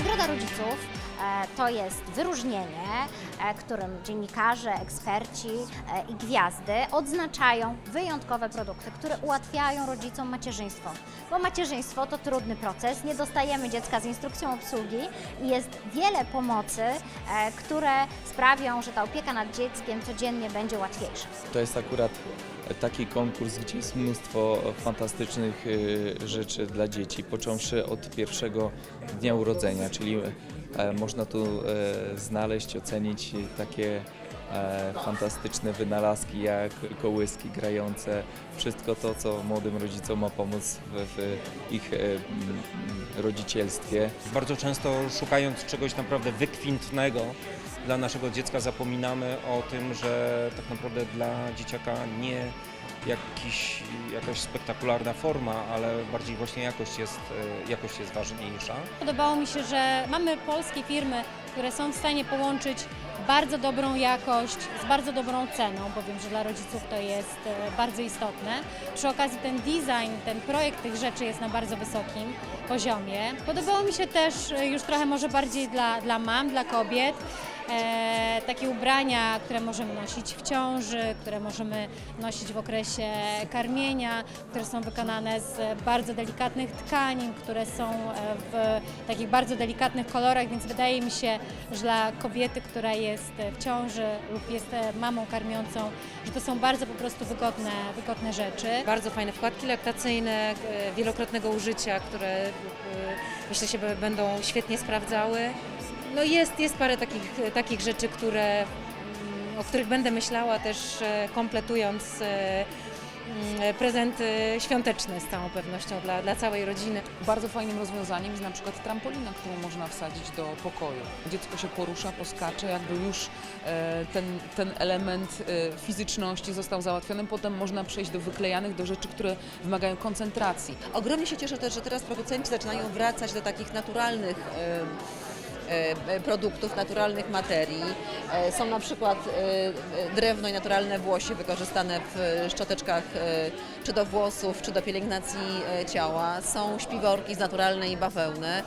Nagroda Rodziców e, to jest wyróżnienie, którym dziennikarze, eksperci e, i gwiazdy odznaczają wyjątkowe produkty, które ułatwiają rodzicom macierzyństwo. Bo macierzyństwo to trudny proces, nie dostajemy dziecka z instrukcją obsługi i jest wiele pomocy, e, które sprawią, że ta opieka nad dzieckiem codziennie będzie łatwiejsza. To jest akurat taki konkurs, gdzie jest mnóstwo fantastycznych y, rzeczy dla dzieci, począwszy od pierwszego dnia urodzenia, czyli e, można tu e, znaleźć, ocenić takie e, fantastyczne wynalazki jak kołyski grające, wszystko to, co młodym rodzicom ma pomóc w, w ich e, rodzicielstwie. Bardzo często szukając czegoś naprawdę wykwintnego dla naszego dziecka zapominamy o tym, że tak naprawdę dla dzieciaka nie jakiś, jakaś spektakularna forma, ale bardziej właśnie jakość jest, e, jakość jest ważniejsza. Podobało mi się, że mamy polskie firmy, które są w stanie połączyć bardzo dobrą jakość z bardzo dobrą ceną, bo wiem, że dla rodziców to jest e, bardzo istotne. Przy okazji ten design, ten projekt tych rzeczy jest na bardzo wysokim poziomie. Podobało mi się też e, już trochę może bardziej dla, dla mam, dla kobiet, e, takie ubrania, które możemy nosić w ciąży, które możemy nosić w okresie karmienia, które są wykonane z bardzo delikatnych tkanin, które są e, w takich bardzo delikatnych kolorach, więc wydaje mi się, że dla kobiety, która jest w ciąży lub jest e, mamą karmiącą, że to są bardzo po prostu wygodne, wygodne rzeczy. Bardzo fajne wkładki laktacyjne, wielokrotnego użycia, które myślę się będą świetnie sprawdzały. No jest, jest parę takich, takich rzeczy, które, mm, o których będę myślała też e, kompletując e, mm, prezenty świąteczne z całą pewnością dla, dla całej rodziny. Bardzo fajnym rozwiązaniem jest na przykład trampolina, którą można wsadzić do pokoju. Dziecko się porusza, poskacze, jakby już e, ten, ten element fizyczności został załatwiony. Potem można przejść do wyklejanych, do rzeczy, które wymagają koncentracji. Ogromnie się cieszę też, że teraz producenci zaczynają wracać do takich naturalnych produktów, naturalnych materii. E, Są na przykład e, drewno i naturalne włosie wykorzystane w szczoteczkach e, czy do włosów, czy do pielęgnacji e, ciała. Są śpiworki z naturalnej bawełny. E,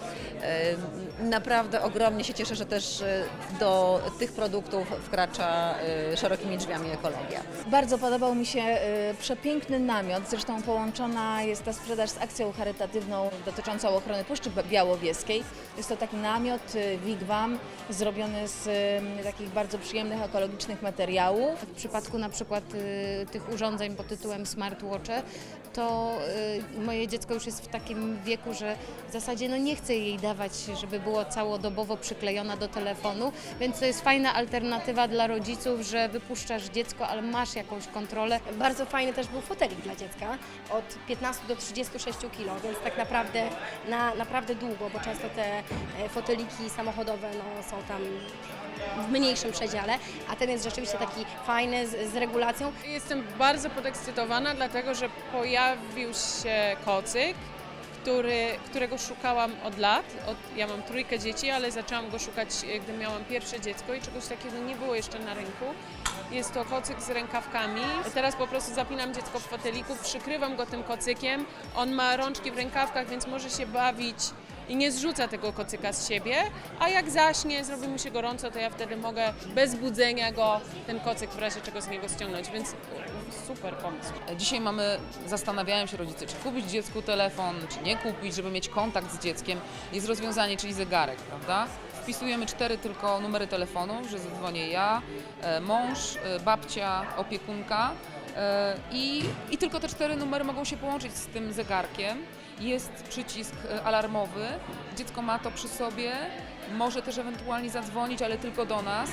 Naprawdę ogromnie się cieszę, że też e, do tych produktów wkracza e, szerokimi drzwiami ekologia. Bardzo podobał mi się przepiękny namiot, zresztą połączona jest ta sprzedaż z akcją charytatywną dotyczącą ochrony Puszczy Białowieskiej. Jest to taki namiot, wigwam, zrobiony z takich bardzo przyjemnych, ekologicznych materiałów. W przypadku na przykład y, tych urządzeń pod tytułem smartwatche, to y, moje dziecko już jest w takim wieku, że w zasadzie no nie chcę jej dawać, żeby było całodobowo przyklejona do telefonu, więc to jest fajna alternatywa dla rodziców, że wypuszczasz dziecko, ale masz jakąś kontrolę. Bardzo fajny też był fotelik dla dziecka, od 15 do 36 kg, więc tak naprawdę na naprawdę długo, bo często te e, foteliki samochodowe no, są tam w mniejszym przedziale, a ten jest rzeczywiście taki fajny, z, z regulacją. Jestem bardzo podekscytowana, dlatego że pojawił się kocyk, który, którego szukałam od lat. Od, ja mam trójkę dzieci, ale zaczęłam go szukać, e, gdy miałam pierwsze dziecko i czegoś takiego nie było jeszcze na rynku. Jest to kocyk z rękawkami. Teraz po prostu zapinam dziecko w foteliku, przykrywam go tym kocykiem. On ma rączki w rękawkach, więc może się bawić i nie zrzuca tego kocyka z siebie, a jak zaśnie, zrobi mu się gorąco, to ja wtedy mogę bez budzenia go ten kocyk w razie czego z niego ściągnąć, więc super pomysł. Dzisiaj mamy, zastanawiają się rodzice, czy kupić dziecku telefon, czy nie kupić, żeby mieć kontakt z dzieckiem. Jest rozwiązanie, czyli zegarek, prawda? Wpisujemy cztery tylko numery telefonu, że zadzwonię ja, e, mąż, e, babcia, opiekunka e, i, i tylko te cztery numery mogą się połączyć z tym zegarkiem. Jest przycisk e, alarmowy, dziecko ma to przy sobie, może też ewentualnie zadzwonić, ale tylko do nas.